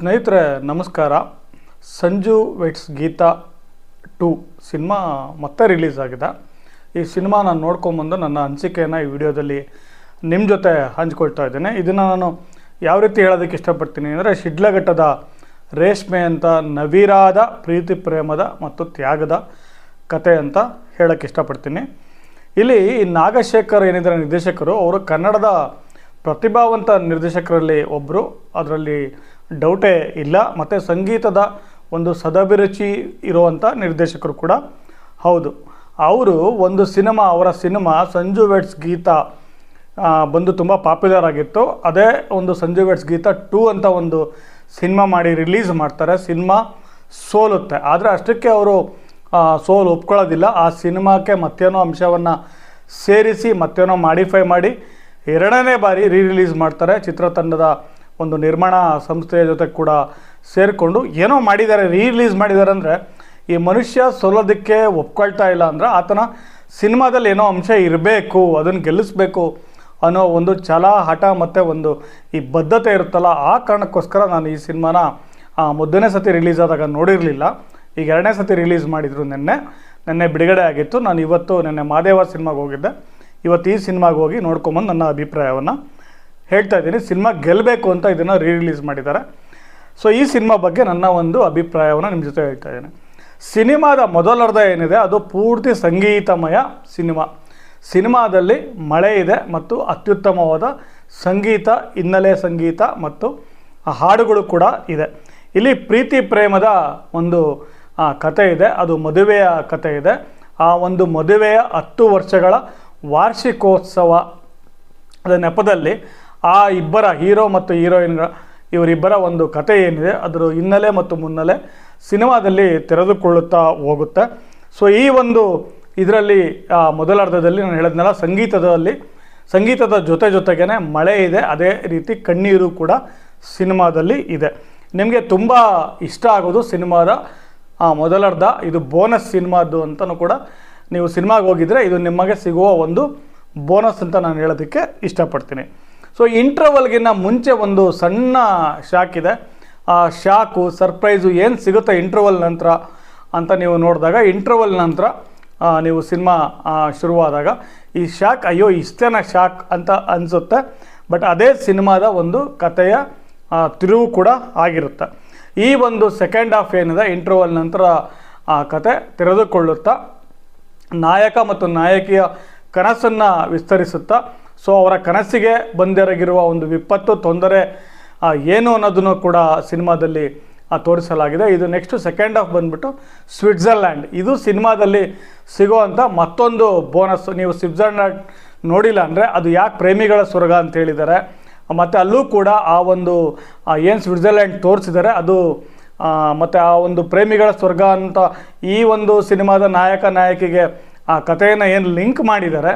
ಸ್ನೇಹಿತರೆ, ನಮಸ್ಕಾರ. Sanju weds Geetha two cinema ಮತ್ತೆ ರಿಲೀಸ್ ಆಗಿದೆ. ಈ ಸಿನಿಮಾ ನಾನು ನೋಡ್ಕೊಂಬಂದು ನನ್ನ ಅನಿಸಿಕೆಯನ್ನು ಈ ವಿಡಿಯೋದಲ್ಲಿ ನಿಮ್ಮ ಜೊತೆ ಹಂಚ್ಕೊಳ್ತಾ ಇದ್ದೇನೆ. ಇದನ್ನು ನಾನು ಯಾವ ರೀತಿ ಹೇಳೋದಕ್ಕೆ ಇಷ್ಟಪಡ್ತೀನಿ ಅಂದರೆ, ಶಿಡ್ಲಘಟ್ಟದ ರೇಷ್ಮೆ ಅಂತ ನವಿರಾದ, ಪ್ರೀತಿ ಪ್ರೇಮದ ಮತ್ತು ತ್ಯಾಗದ ಕತೆ ಅಂತ ಹೇಳೋಕ್ಕೆ ಇಷ್ಟಪಡ್ತೀನಿ. ಇಲ್ಲಿ ನಾಗಶೇಖರ್ ಏನಿದ್ದಾರೆ ನಿರ್ದೇಶಕರು, ಅವರು ಕನ್ನಡದ ಪ್ರತಿಭಾವಂತ ನಿರ್ದೇಶಕರಲ್ಲಿ ಒಬ್ಬರು ಅದರಲ್ಲಿ ಡೌಟೇ ಇಲ್ಲ, ಮತ್ತು ಸಂಗೀತದ ಒಂದು ಸದಭಿರುಚಿ ಇರುವಂಥ ನಿರ್ದೇಶಕರು ಕೂಡ ಹೌದು. ಅವರು ಒಂದು ಸಿನಿಮಾ, ಅವರ ಸಿನಿಮಾ ಸಂಜು ವೆಟ್ಸ್ ಗೀತ ಬಂದು ತುಂಬ ಪಾಪ್ಯುಲರ್ ಆಗಿತ್ತು. ಅದೇ ಒಂದು ಸಂಜು ವೆಟ್ಸ್ ಗೀತ ಟೂ ಅಂತ ಒಂದು ಸಿನಿಮಾ ಮಾಡಿ ರಿಲೀಸ್ ಮಾಡ್ತಾರೆ. ಸಿನಿಮಾ ಸೋಲುತ್ತೆ. ಆದರೆ ಅಷ್ಟಕ್ಕೆ ಅವರು ಸೋಲು ಒಪ್ಕೊಳ್ಳೋದಿಲ್ಲ. ಆ ಸಿನಿಮಾಕ್ಕೆ ಮತ್ತೇನೋ ಅಂಶವನ್ನು ಸೇರಿಸಿ, ಮತ್ತೇನೋ ಮಾಡಿಫೈ ಮಾಡಿ ಎರಡನೇ ಬಾರಿ ರೀ ರಿಲೀಸ್ ಮಾಡ್ತಾರೆ ಚಿತ್ರತಂಡದ ಒಂದು ನಿರ್ಮಾಣ ಸಂಸ್ಥೆಯ ಜೊತೆ ಕೂಡ ಸೇರಿಕೊಂಡು ಏನೋ ಮಾಡಿದ್ದಾರೆ ರೀಲೀಸ್ ರಿಲೀಸ್ ಮಾಡಿದ್ದಾರೆ ಅಂದರೆ ಈ ಮನುಷ್ಯ ಸೋಲೋದಕ್ಕೆ ಒಪ್ಕೊಳ್ತಾ ಇಲ್ಲ ಅಂದರೆ ಆತನ ಸಿನಿಮಾದಲ್ಲಿ ಏನೋ ಅಂಶ ಇರಬೇಕು, ಅದನ್ನು ಗೆಲ್ಲಿಸ್ಬೇಕು ಅನ್ನೋ ಒಂದು ಛಲ ಹಠ ಮತ್ತು ಒಂದು ಈ ಬದ್ಧತೆ ಇರುತ್ತಲ್ಲ, ಆ ಕಾರಣಕ್ಕೋಸ್ಕರ ನಾನು ಈ ಸಿನಿಮಾನ ಮೊದಲನೇ ಸತಿ ರಿಲೀಸ್ ಆದಾಗ ನೋಡಿರಲಿಲ್ಲ. ಈಗ ಎರಡನೇ ಸತಿ ರಿಲೀಸ್ ಮಾಡಿದರು ನಿನ್ನೆ. ನಿನ್ನೆ ಬಿಡುಗಡೆ ಆಗಿತ್ತು. ನಾನು ಇವತ್ತು ನಿನ್ನೆ ಮಾದೇವ ಸಿನಿಮಾಗೆ ಹೋಗಿದ್ದೆ. ಇವತ್ತು ಈ ಸಿನಿಮಾಗೆ ಹೋಗಿ ನೋಡ್ಕೊಂಬಂದು ನನ್ನ ಅಭಿಪ್ರಾಯವನ್ನು ಹೇಳ್ತಾ ಇದ್ದೀನಿ. ಸಿನಿಮಾ ಗೆಲ್ಲಬೇಕು ಅಂತ ಇದನ್ನು ರೀ ರಿಲೀಸ್ ಮಾಡಿದ್ದಾರೆ. ಸೊ ಈ ಸಿನಿಮಾ ಬಗ್ಗೆ ನನ್ನ ಒಂದು ಅಭಿಪ್ರಾಯವನ್ನು ನಿಮ್ಮ ಜೊತೆ ಹೇಳ್ತಾ ಇದ್ದೀನಿ. ಸಿನಿಮಾದ ಮೊದಲರ್ಧ ಏನಿದೆ, ಅದು ಪೂರ್ತಿ ಸಂಗೀತಮಯ ಸಿನಿಮಾ. ಸಿನಿಮಾದಲ್ಲಿ ಮಳೆ ಇದೆ ಮತ್ತು ಅತ್ಯುತ್ತಮವಾದ ಸಂಗೀತ, ಹಿನ್ನೆಲೆ ಸಂಗೀತ ಮತ್ತು ಹಾಡುಗಳು ಕೂಡ ಇದೆ. ಇಲ್ಲಿ ಪ್ರೀತಿ ಪ್ರೇಮದ ಒಂದು ಕತೆ ಇದೆ. ಅದು ಮದುವೆಯ ಕತೆ ಇದೆ. ಆ ಒಂದು ಮದುವೆಯ ಹತ್ತು ವರ್ಷಗಳ ವಾರ್ಷಿಕೋತ್ಸವ. ಅದರ ನೆಪದಲ್ಲಿ ಆ ಇಬ್ಬರ ಹೀರೋ ಮತ್ತು ಹೀರೋಯಿನ್ಗಳ ಇವರಿಬ್ಬರ ಒಂದು ಕತೆ ಏನಿದೆ, ಅದರ ಹಿನ್ನೆಲೆ ಮತ್ತು ಮುನ್ನೆಲೆ ಸಿನಿಮಾದಲ್ಲಿ ತೆರೆದುಕೊಳ್ಳುತ್ತಾ ಹೋಗುತ್ತೆ. ಸೊ ಈ ಒಂದು ಇದರಲ್ಲಿ ಮೊದಲಾರ್ಧದಲ್ಲಿ ನಾನು ಹೇಳಿದ್ನಲ್ಲ, ಸಂಗೀತದಲ್ಲಿ, ಸಂಗೀತದ ಜೊತೆ ಜೊತೆಗೇ ಮಳೆ ಇದೆ, ಅದೇ ರೀತಿ ಕಣ್ಣೀರು ಕೂಡ ಸಿನಿಮಾದಲ್ಲಿ ಇದೆ. ನಿಮಗೆ ತುಂಬ ಇಷ್ಟ ಆಗೋದು ಸಿನಿಮಾದ ಮೊದಲಾರ್ಧ ಇದು ಬೋನಸ್ ಸಿನಿಮಾದ್ದು ಅಂತಲೂ ಕೂಡ ನೀವು ಸಿನಿಮಾಗೆ ಹೋಗಿದ್ರೆ ಇದು ನಿಮಗೆ ಸಿಗುವ ಒಂದು ಬೋನಸ್ ಅಂತ ನಾನು ಹೇಳೋದಕ್ಕೆ ಇಷ್ಟಪಡ್ತೀನಿ. ಸೊ ಇಂಟ್ರವಲ್ಗಿನ್ನ ಮುಂಚೆ ಒಂದು ಸಣ್ಣ ಶಾಕ್ ಇದೆ. ಆ ಶಾಕು ಸರ್ಪ್ರೈಸು ಏನು ಸಿಗುತ್ತೆ ಇಂಟ್ರವಲ್ ನಂತರ ಅಂತ ನೀವು ನೋಡಿದಾಗ ಇಂಟ್ರವಲ್ ನಂತರ ನೀವು ಸಿನಿಮಾ ಶುರುವಾದಾಗ ಈ ಶಾಕ್, ಅಯ್ಯೋ, ಇಷ್ಟೇನ ಶಾಕ್ ಅಂತ ಅನಿಸುತ್ತೆ. ಬಟ್ ಅದೇ ಸಿನಿಮಾದ ಒಂದು ಕಥೆಯ ತಿರುವು ಕೂಡ ಆಗಿರುತ್ತೆ. ಈ ಒಂದು ಸೆಕೆಂಡ್ ಹಾಫ್ ಏನಿದೆ ಇಂಟ್ರವಲ್ ನಂತರ, ಆ ಕತೆ ತೆರೆದುಕೊಳ್ಳುತ್ತಾ, ನಾಯಕ ಮತ್ತು ನಾಯಕಿಯ ಕನಸನ್ನು ವಿಸ್ತರಿಸುತ್ತಾ ಸೊ ಅವರ ಕನಸಿಗೆ ಬಂದೆರಗಿರುವ ಒಂದು ವಿಪತ್ತು, ತೊಂದರೆ ಏನು ಅನ್ನೋದನ್ನು ಕೂಡ ಸಿನಿಮಾದಲ್ಲಿ ತೋರಿಸಲಾಗಿದೆ. ಇದು ನೆಕ್ಸ್ಟ್ ಸೆಕೆಂಡ್ ಹಾಫ್ ಬಂದ್ಬಿಟ್ಟು ಸ್ವಿಟ್ಜರ್ಲ್ಯಾಂಡ್ ಇದು ಸಿನಿಮಾದಲ್ಲಿ ಸಿಗುವಂಥ ಮತ್ತೊಂದು ಬೋನಸ್ ನೀವು ಸ್ವಿಟ್ಜರ್ಲ್ಯಾಂಡ್ ನೋಡಿಲ್ಲ ಅಂದರೆ ಅದು ಯಾಕೆ ಪ್ರೇಮಿಗಳ ಸ್ವರ್ಗ ಅಂತ ಹೇಳಿದ್ದಾರೆ. ಮತ್ತು ಅಲ್ಲೂ ಕೂಡ ಆ ಒಂದು ಏನು ಸ್ವಿಟ್ಜರ್ಲ್ಯಾಂಡ್ ತೋರಿಸಿದ್ದಾರೆ, ಅದು ಮತ್ತು ಆ ಒಂದು ಪ್ರೇಮಿಗಳ ಸ್ವರ್ಗ ಅಂತ ಈ ಒಂದು ಸಿನಿಮಾದ ನಾಯಕ, ನಾಯಕಿಗೆ ಆ ಕಥೆಯನ್ನು ಏನು ಲಿಂಕ್ ಮಾಡಿದ್ದಾರೆ.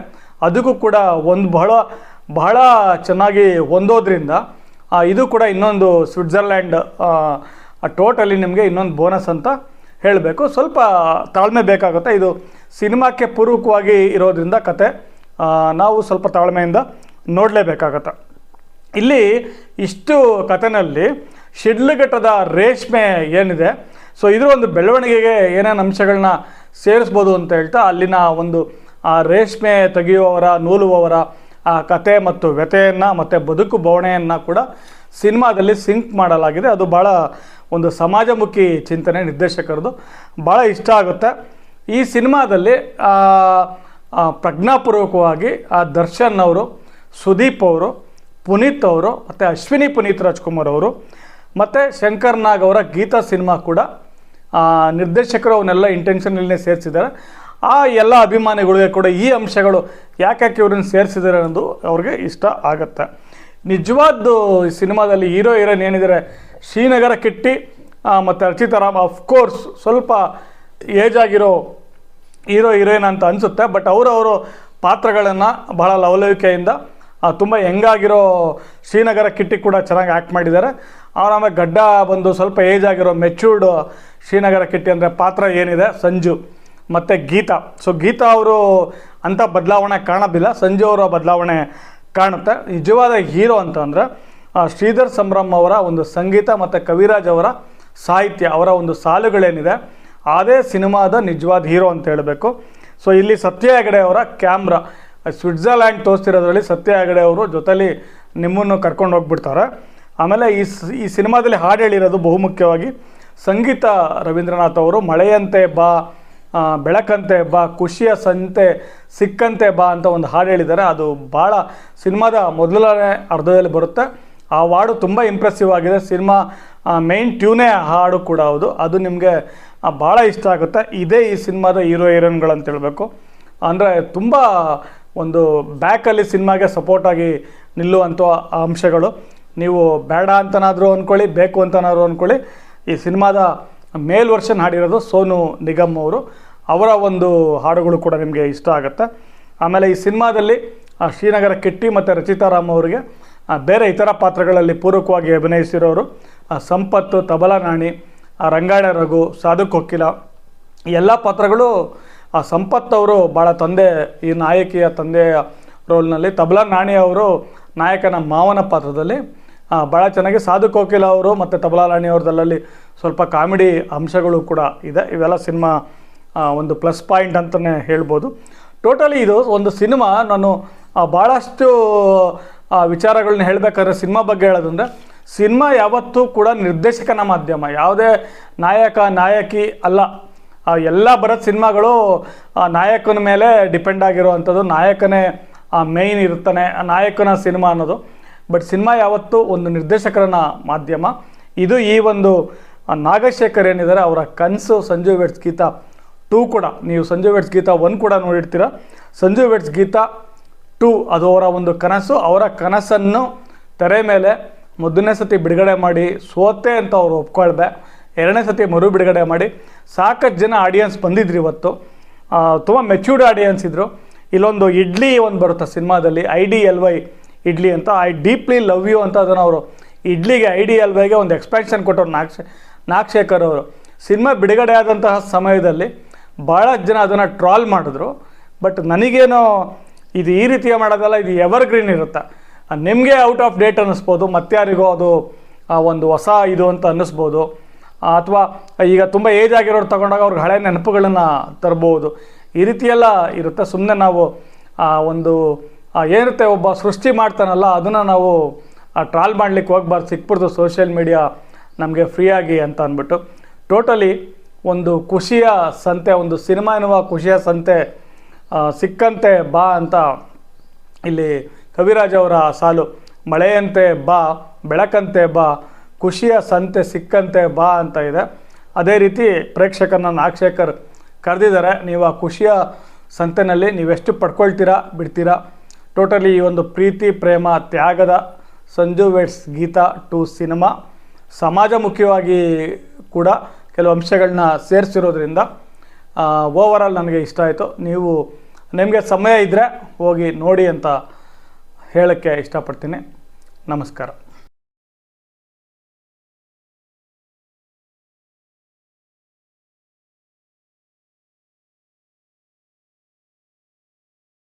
ಅದಕ್ಕೂ ಕೂಡ ಒಂದು ಬಹಳ ಬಹಳ ಚೆನ್ನಾಗಿ ಹೊಂದೋದ್ರಿಂದ ಇದು ಕೂಡ ಇನ್ನೊಂದು ಸ್ವಿಟ್ಜರ್ಲ್ಯಾಂಡ್ ಟೋಟಲಿ ನಿಮಗೆ ಇನ್ನೊಂದು ಬೋನಸ್ ಅಂತ ಹೇಳಬೇಕು. ಸ್ವಲ್ಪ ತಾಳ್ಮೆ ಬೇಕಾಗುತ್ತೆ. ಇದು ಸಿನಿಮಾಕ್ಕೆ ಪೂರ್ವಕವಾಗಿ ಇರೋದ್ರಿಂದ ಕತೆ ನಾವು ಸ್ವಲ್ಪ ತಾಳ್ಮೆಯಿಂದ ನೋಡಲೇಬೇಕಾಗತ್ತೆ. ಇಲ್ಲಿ ಇಷ್ಟು ಕಥೆನಲ್ಲಿ ಶಿಡ್ಲಘಟ್ಟದ ರೇಷ್ಮೆ ಏನಿದೆ, ಸೊ ಇದರ ಒಂದು ಬೆಳವಣಿಗೆಗೆ ಏನೇನು ಅಂಶಗಳನ್ನ ಸೇರಿಸ್ಬೋದು ಅಂತ ಹೇಳ್ತಾ ಅಲ್ಲಿನ ಒಂದು ಆ ರೇಷ್ಮೆ ತೆಗೆಯುವವರ, ನೂಲುವವರ, ಆ ಕತೆ ಮತ್ತು ವ್ಯಥೆಯನ್ನು ಮತ್ತು ಬದುಕು ಬವಣೆಯನ್ನು ಕೂಡ ಸಿನಿಮಾದಲ್ಲಿ ಸಿಂಕ್ ಮಾಡಲಾಗಿದೆ. ಅದು ಭಾಳ ಒಂದು ಸಮಾಜಮುಖಿ ಚಿಂತನೆ, ನಿರ್ದೇಶಕರದು. ಭಾಳ ಇಷ್ಟ ಆಗುತ್ತೆ. ಈ ಸಿನಿಮಾದಲ್ಲಿ ಪ್ರಜ್ಞಾಪೂರ್ವಕವಾಗಿ, ಆ, ದರ್ಶನ್ ಅವರು, ಸುದೀಪ್ ಅವರು, ಪುನೀತ್ ಅವರು, ಮತ್ತು ಅಶ್ವಿನಿ ಪುನೀತ್ ರಾಜ್ಕುಮಾರ್ ಅವರು, ಮತ್ತು ಶಂಕರ್ ನಾಗ್ ಅವರ ಗೀತಾ ಸಿನಿಮಾ ಕೂಡ ನಿರ್ದೇಶಕರು ಅವನ್ನೆಲ್ಲ ಇಂಟೆನ್ಷನಲ್ಲೇ ಸೇರಿಸಿದ್ದಾರೆ. ಆ ಎಲ್ಲ ಅಭಿಮಾನಿಗಳಿಗೆ ಕೂಡ ಈ ಅಂಶಗಳು ಯಾಕೆ ಇವ್ರನ್ನ ಸೇರಿಸಿದ್ದಾರೆ ಅನ್ನೋದು ಅವ್ರಿಗೆ ಇಷ್ಟ ಆಗುತ್ತೆ. ನಿಜವಾದ್ದು ಈ ಸಿನಿಮಾದಲ್ಲಿ ಹೀರೋ, ಹೀರೋಯಿನ್ ಏನಿದ್ದಾರೆ? ಶ್ರೀನಗರ ಕಿಟ್ಟಿ ಮತ್ತು ಅರ್ಚಿತಾ ರಾಮ್ ಅಫ್ಕೋರ್ಸ್ ಸ್ವಲ್ಪ ಏಜ್ ಆಗಿರೋ ಹೀರೋ, ಹೀರೋಯಿನ್ ಅಂತ ಅನಿಸುತ್ತೆ ಬಟ್ ಅವರವರು ಪಾತ್ರಗಳನ್ನು ಬಹಳ ಲವಲವಿಕೆಯಿಂದ ತುಂಬ ಹೆಂಗಾಗಿರೋ ಶ್ರೀನಗರ ಕಿಟ್ಟಿ ಕೂಡ ಚೆನ್ನಾಗಿ ಆ್ಯಕ್ಟ್ ಮಾಡಿದ್ದಾರೆ. ಆಮೇಲೆ ಗಡ್ಡ ಬಂದು ಸ್ವಲ್ಪ ಏಜ್ ಆಗಿರೋ ಮೆಚ್ಯೂರ್ಡ್ ಶ್ರೀನಗರ ಕಿಟ್ಟಿ ಅಂದರೆ ಪಾತ್ರ ಏನಿದೆ? ಸಂಜು. ಮತ್ತು ಗೀತಾ. ಸೊ ಗೀತಾ ಅವರು ಅಂಥ ಬದಲಾವಣೆ ಕಾಣೋದಿಲ್ಲ. ಸಂಜೆ ಅವರ ಬದಲಾವಣೆ ಕಾಣುತ್ತೆ. ನಿಜವಾದ ಹೀರೋ ಅಂತಂದರೆ ಶ್ರೀಧರ್ ಸಂಭ್ರಮ್ ಅವರ ಒಂದು ಸಂಗೀತ ಮತ್ತು ಕವಿರಾಜ್ ಅವರ ಸಾಹಿತ್ಯ, ಅವರ ಒಂದು ಸಾಲುಗಳೇನಿದೆ, ಅದೇ ಸಿನಿಮಾದ ನಿಜವಾದ ಹೀರೋ ಅಂತ ಹೇಳಬೇಕು. ಸೊ ಇಲ್ಲಿ ಸತ್ಯ ಹೆಗಡೆ ಅವರ ಕ್ಯಾಮ್ರಾ. ಸ್ವಿಟ್ಜರ್ಲ್ಯಾಂಡ್ ತೋರಿಸ್ತಿರೋದ್ರಲ್ಲಿ ಸತ್ಯ ಹೆಗಡೆ ಅವರು ಜೊತೆಲಿ ನಿಮ್ಮನ್ನು ಕರ್ಕೊಂಡು ಹೋಗ್ಬಿಡ್ತಾರೆ. ಆಮೇಲೆ ಈ ಈ ಸಿನಿಮಾದಲ್ಲಿ ಹಾಡು ಹೇಳಿರೋದು ಬಹುಮುಖ್ಯವಾಗಿ ಸಂಗೀತ ರವೀಂದ್ರನಾಥ್ ಅವರು, ಮಳೆಯಂತೆ ಬಾ ಬೆಳಕಂತೆ ಬಾ, ಖುಷಿಯ ಸಂತೆ ಸಿಕ್ಕಂತೆ ಬಾ ಅಂತ ಒಂದು ಹಾಡು ಹೇಳಿದ್ದಾರೆ. ಅದು ಭಾಳ ಸಿನಿಮಾದ ಮೊದಲನೇ ಅರ್ಧದಲ್ಲಿ ಬರುತ್ತೆ. ಆ ಹಾಡು ತುಂಬ ಇಂಪ್ರೆಸಿವ್ ಆಗಿದೆ. ಸಿನಿಮಾ ಮೇನ್ ಟ್ಯೂನೇ ಹಾಡು ಕೂಡ ಹೌದು. ಅದು ನಿಮಗೆ ಭಾಳ ಇಷ್ಟ ಆಗುತ್ತೆ. ಇದೇ ಈ ಸಿನಿಮಾದ ಹೀರೋ ಹೀರೋಯಿನ್ಗಳು ಅಂತ ಹೇಳಬೇಕು. ಅಂದರೆ ತುಂಬ ಒಂದು ಬ್ಯಾಕಲ್ಲಿ ಸಿನಿಮಾಗೆ ಸಪೋರ್ಟಾಗಿ ನಿಲ್ಲುವಂಥ ಅಂಶಗಳು. ನೀವು ಬೇಡ ಅಂತನಾದರೂ ಅಂದ್ಕೊಳ್ಳಿ ಬೇಕು ಅಂತನಾದರೂ ಅಂದ್ಕೊಳ್ಳಿ ಈ ಸಿನಿಮಾದ ಮೇಲ್ ವರ್ಷನ್ ಹಾಡಿರೋದು ಸೋನು ನಿಗಮ್ ಅವರು. ಅವರ ಒಂದು ಹಾಡುಗಳು ಕೂಡ ನಿಮಗೆ ಇಷ್ಟ ಆಗುತ್ತೆ. ಆಮೇಲೆ ಈ ಸಿನಿಮಾದಲ್ಲಿ ಶ್ರೀನಗರ ಕಿಟ್ಟಿ ಮತ್ತು ರಚಿತಾರಾಮ್ ಅವರಿಗೆ ಬೇರೆ ಇತರ ಪಾತ್ರಗಳಲ್ಲಿ ಪೂರಕವಾಗಿ ಅಭಿನಯಿಸಿರೋರು ಸಂಪತ್ತು ತಬಲಾ ನಾಣಿ ಆ, ರಂಗಾಯಣ ರಘು ಸಾಧು ಕೊಕ್ಕಿಲ ಎಲ್ಲ ಪಾತ್ರಗಳು ಆ ಸಂಪತ್ ಅವರು ಭಾಳ ತಂದೆ ಈ ನಾಯಕಿಯ ತಂದೆಯ ರೋಲ್ನಲ್ಲಿ. ತಬಲಾ ನಾಣಿ ಅವರು ನಾಯಕನ ಮಾವನ ಪಾತ್ರದಲ್ಲಿ ಭಾಳ ಚೆನ್ನಾಗಿ ಸಾಧು ಕೋಕಿಲ ಅವರು ಮತ್ತು ತಬಲಾ ನಾಣಿ ಅವ್ರದಲ್ಲಲ್ಲಿ ಸ್ವಲ್ಪ ಕಾಮಿಡಿ ಅಂಶಗಳು ಕೂಡ ಇದೆ. ಇವೆಲ್ಲ ಸಿನಿಮಾ ಒಂದು ಪ್ಲಸ್ ಪಾಯಿಂಟ್ ಅಂತಲೇ ಹೇಳ್ಬೋದು. ಟೋಟಲಿ ಇದು ಒಂದು ಸಿನಿಮಾ ನಾನು ಭಾಳಷ್ಟು ವಿಚಾರಗಳನ್ನ ಹೇಳಬೇಕಾದ್ರೆ ಸಿನಿಮಾ ಬಗ್ಗೆ ಹೇಳೋದಂದ್ರೆ ಸಿನಿಮಾ ಯಾವತ್ತೂ ಕೂಡ ನಿರ್ದೇಶಕನ ಮಾಧ್ಯಮ. ಯಾವುದೇ ನಾಯಕ, ನಾಯಕಿ ಅಲ್ಲ. ಎಲ್ಲ ಬರೋ ಸಿನಿಮಾಗಳು ನಾಯಕನ ಮೇಲೆ ಡಿಪೆಂಡ್ ಆಗಿರುವಂಥದ್ದು. ನಾಯಕನೇ ಮೇಯ್ನ್ ಇರ್ತಾನೆ ನಾಯಕನ ಸಿನಿಮಾ ಅನ್ನೋದು. ಬಟ್ ಸಿನಿಮಾ ಯಾವತ್ತೂ ಒಂದು ನಿರ್ದೇಶಕರನ ಮಾಧ್ಯಮ. ಇದು ಈ ಒಂದು ನಾಗಶೇಖರ್ ಏನಿದ್ದಾರೆ, ಅವರ ಕನಸು, ಸಂಜು ವೆಟ್ಸ್ ಗೀತಾ. ಟೂ ಕೂಡ. ನೀವು ಸಂಜು ವೆಟ್ಸ್ ಗೀತಾ ಒನ್ ಕೂಡ ನೋಡಿರ್ತೀರ. ಸಂಜು ವೆಟ್ಸ್ ಗೀತಾ ಟೂ ಅದು ಅವರ ಒಂದು ಕನಸು. ಅವರ ಕನಸನ್ನು ತೆರೆ ಮೇಲೆ ಮೊದಲನೇ ಸತಿ ಬಿಡುಗಡೆ ಮಾಡಿ ಸೋತೆ ಅಂತ ಅವರು ಒಪ್ಕೊಳ್ದೆ. ಎರಡನೇ ಸತಿ ಮರು ಬಿಡುಗಡೆ ಮಾಡಿ. ಸಾಕಷ್ಟು ಜನ ಆಡಿಯನ್ಸ್ ಬಂದಿದ್ರು ಇವತ್ತು. ತುಂಬ ಮೆಚ್ಯೂರ್ಡ್ ಆಡಿಯನ್ಸ್ ಇದ್ದರು ಇಲ್ಲೊಂದು ಇಡ್ಲಿ ಒಂದು ಬರುತ್ತೆ ಸಿನಿಮಾದಲ್ಲಿ, I D L Y idli ಅಂತ. ಐ ಡೀಪ್ಲಿ ಲವ್ ಯು ಅಂತ ಅದನ್ನು ಅವರು ಇಡ್ಲಿಗೆ, ಐ ಡಿ ಎಲ್ ವೈಗೆ ಒಂದು ಎಕ್ಸ್ಪ್ಯಾನ್ಷನ್ ಕೊಟ್ಟರು ನಾಗಶೇ, ನಾಗಶೇಖರ್ ಅವರು. ಸಿನಿಮಾ ಬಿಡುಗಡೆ ಆದಂತಹ ಸಮಯದಲ್ಲಿ ಭಾಳ ಜನ ಅದನ್ನು ಟ್ರಾಲ್ ಮಾಡಿದ್ರು. ಬಟ್ ನನಗೇನೋ ಇದು ಈ ರೀತಿಯ ಮಾಡೋದಲ್ಲ, ಇದು ಎವರ್ಗ್ರೀನ್ ಇರುತ್ತೆ? ನಿಮಗೆ ಔಟ್ ಆಫ್ ಡೇಟ್ ಅನ್ನಿಸ್ಬೋದು, ಮತ್ತಾರಿಗೋ ಅದು ಒಂದು ಹೊಸ ಇದು ಅಂತ ಅನ್ನಿಸ್ಬೋದು. ಅಥವಾ, ಈಗ ತುಂಬ ಏಜ್ ಆಗಿರೋರು ತಗೊಂಡಾಗ ಅವ್ರಿಗೆ ಹಳೆ ನೆನಪುಗಳನ್ನು ತರ್ಬೋದು. ಈ ರೀತಿಯೆಲ್ಲ ಇರುತ್ತೆ. ಸುಮ್ಮನೆ ನಾವು, ಆ, ಒಂದು ಏನಿರುತ್ತೆ ಒಬ್ಬ ಸೃಷ್ಟಿ ಮಾಡ್ತಾನಲ್ಲ, ಅದನ್ನು ನಾವು ಟ್ರಾಲ್ ಮಾಡ್ಲಿಕ್ಕೆ ಹೋಗ್ಬಾರ್ದು. ಸಿಕ್ಬಿಡ್ದು ಸೋಷಿಯಲ್ ಮೀಡಿಯಾ ನಮಗೆ ಫ್ರೀಯಾಗಿ ಅಂತ ಅಂದ್ಬಿಟ್ಟು. ಟೋಟಲಿ ಒಂದು ಖುಷಿಯ ಸಂತೆ, ಒಂದು ಸಿನಿಮಾ ಎನ್ನುವ ಖುಷಿಯ ಸಂತೆ ಸಿಕ್ಕಂತೆ ಬಾ ಅಂತ ಇಲ್ಲಿ ಕವಿರಾಜ್ ಅವರ ಸಾಲು. ಮಳೆಯಂತೆ ಬಾ, ಬೆಳಕಂತೆ ಬಾ, ಖುಷಿಯ ಸಂತೆ, ಸಿಕ್ಕಂತೆ ಬಾ ಅಂತ ಇದೆ. ಅದೇ ರೀತಿ ಪ್ರೇಕ್ಷಕರನ್ನ ನಾಗಶೇಖರ್ ಕರೆದಿದ್ದಾರೆ, ನೀವು ಆ ಖುಷಿಯ ಸಂತೆನಲ್ಲಿ ನೀವೆಷ್ಟು ಪಡ್ಕೊಳ್ತೀರಾ, ಬಿಡ್ತೀರಾ? ಟೋಟಲಿ ಈ ಒಂದು ಪ್ರೀತಿ, ಪ್ರೇಮ, ತ್ಯಾಗದ Sanju weds Geetha two cinema. ಸಮಾಜಮುಖಿಯಾಗಿ ಕೂಡ ಕೆಲವು ಅಂಶಗಳನ್ನ ಸೇರಿಸಿರೋದ್ರಿಂದ ಓವರಾಲ್ ನನಗೆ ಇಷ್ಟ ಆಯಿತು. ನೀವು ನಿಮಗೆ ಸಮಯ ಇದ್ದರೆ ಹೋಗಿ ನೋಡಿ ಅಂತ ಹೇಳೋಕ್ಕೆ ಇಷ್ಟಪಡ್ತೀನಿ. ನಮಸ್ಕಾರ.